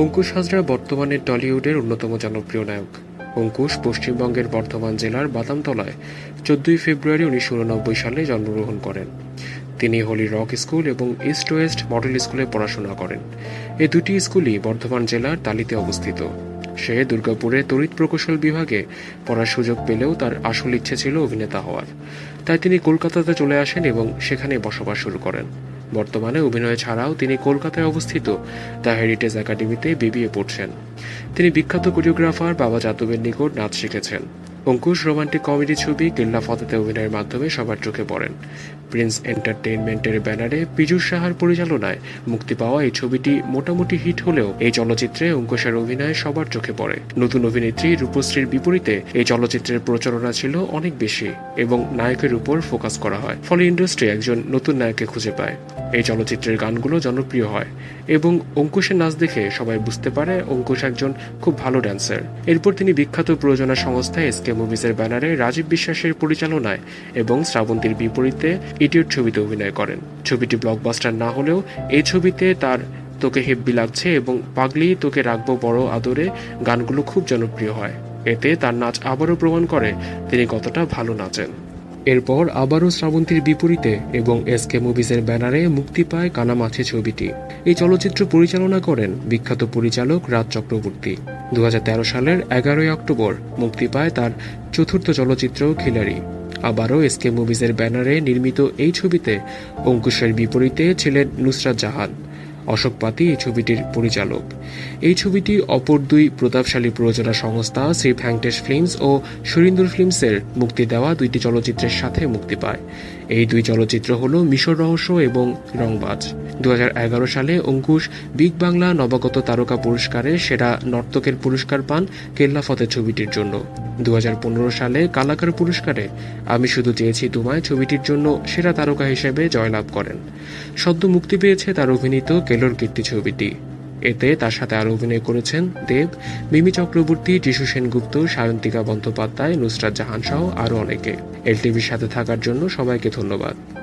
অঙ্কুশ হাজরা বর্তমানে টলিউডের অন্যতম জনপ্রিয় নায়ক। অঙ্কুশ পশ্চিমবঙ্গের বর্ধমান জেলার বাদামতলায় চোদ্দই ফেব্রুয়ারি উনিশশো উননব্বই সালে জন্মগ্রহণ করেন। তিনি হোলি রক স্কুল এবং ইস্ট ওয়েস্ট মডেল স্কুলে পড়াশোনা করেন। এই দুটি স্কুলই বর্ধমান জেলার তালিতে অবস্থিত। সে দুর্গাপুরে তড়িৎ প্রকৌশল বিভাগে পড়ার সুযোগ পেলেও তার আসল ইচ্ছে ছিল অভিনেতা হওয়ার। তাই তিনি কলকাতাতে চলে আসেন এবং সেখানে বসবাস শুরু করেন। বর্তমানে অভিনয় ছাড়াও তিনি কলকাতায় অবস্থিত দ্য হেরিটেজ একাডেমিতে বিবিএ পড়ছেন। তিনি বিখ্যাত কোরিওগ্রাফার বাবা যাদবের নিকট নাচ শিখেছেন। অঙ্কুশ রোমান্টিক কমেডি ছবি কেল্লা ফতেতে অভিনয়ের মাধ্যমে সবার চোখে পড়েন। প্রিন্স এন্টারটেইনমেন্টের ব্যানারে পীযুষ সাহার পরিচালনায় মুক্তি পাওয়া এই ছবিটি মোটামুটি হিট হলেও এই চলচ্চিত্রে অঙ্কুশের অভিনয় সবার চোখে পড়ে। নতুন অভিনেত্রী রূপশ্রীর বিপরীতে এই চলচ্চিত্রের প্রচারণা ছিল অনেক বেশি এবং নায়কের উপর ফোকাস করা হয়, ফলে ইন্ডাস্ট্রি একজন নতুন নায়ককে খুঁজে পায়। এই চলচ্চিত্রের গানগুলো জনপ্রিয় হয় এবং অঙ্কুশের নাচ দেখে সবাই বুঝতে পারে অঙ্কুশ একজন খুব ভালো ড্যান্সার এরপর তিনি বিখ্যাত প্রযোজনা সংস্থা এসকে মুভিজের ব্যানারে রাজীব বিশ্বাসের পরিচালনায় এবং শ্রাবন্তীর বিপরীতে ইডিয়ট ছবিতে অভিনয় করেন। ছবিটি ব্লকবাস্টার না হলেও এই ছবিতে তার তোকে হেব্বি লাগছে এবং পাগলি তোকে রাখব বড় আদরে গানগুলো খুব জনপ্রিয় হয়। এতে তার নাচ আবারও প্রমাণ করে তিনি কতটা ভালো নাচেন। এরপর আবারও শ্রাবন্তীর বিপরীতে এবং এস কে মুভিজের ব্যানারে মুক্তি পায় কানামাছি ছবিটি। এই চলচ্চিত্র পরিচালনা করেন বিখ্যাত পরিচালক রাজ চক্রবর্তী। দু হাজার তেরো সালের এগারোই অক্টোবর মুক্তি পায় তার চতুর্থ চলচ্চিত্র খিলারি আবারও এসকে মুভিজের ব্যানারে নির্মিত এই ছবিতে অঙ্কুশের বিপরীতে ছিলেন নুসরাত জাহান। অশোক পাতি এই ছবিটির পরিচালক। এই ছবিটি অপর দুই প্রতাপশালী প্রযোজনা সংস্থা শ্রী ভ্যাঙ্কটেশ ফিল্মস ও সুরিন্দর ফিল্মসের মুক্তি দেওয়া দুইটি চলচ্চিত্রের সাথে মুক্তি পায়। এই দুই চলচ্চিত্র হল মিশর রহস্য এবং রংবাজ। দুহাজার এগারো সালে অঙ্কুশ বিগ বাংলা নবাগত তারকা পুরস্কারে সেরা নর্তকের পুরস্কার পান কেল্লা ফতে ছবিটির জন্য। দু হাজার পনেরো সালে কালাকার পুরস্কারে আমি শুধু চেয়েছি তোমায় ছবিটির জন্য সেরা তারকা হিসেবে জয়লাভ করেন। সদ্য মুক্তি পেয়েছে তার অভিনীত কেলোর কীর্তি ছবিটি। এতে তার সাথে আরও অভিনয় করেছেন দেব, মিমি চক্রবর্তী যিশু সেনগুপ্ত, সায়ন্তিকা বন্দ্যোপাধ্যায়, নুসরাত জাহান সহ আরও অনেকে। এলটিভির সাথে থাকার জন্য সবাইকে ধন্যবাদ।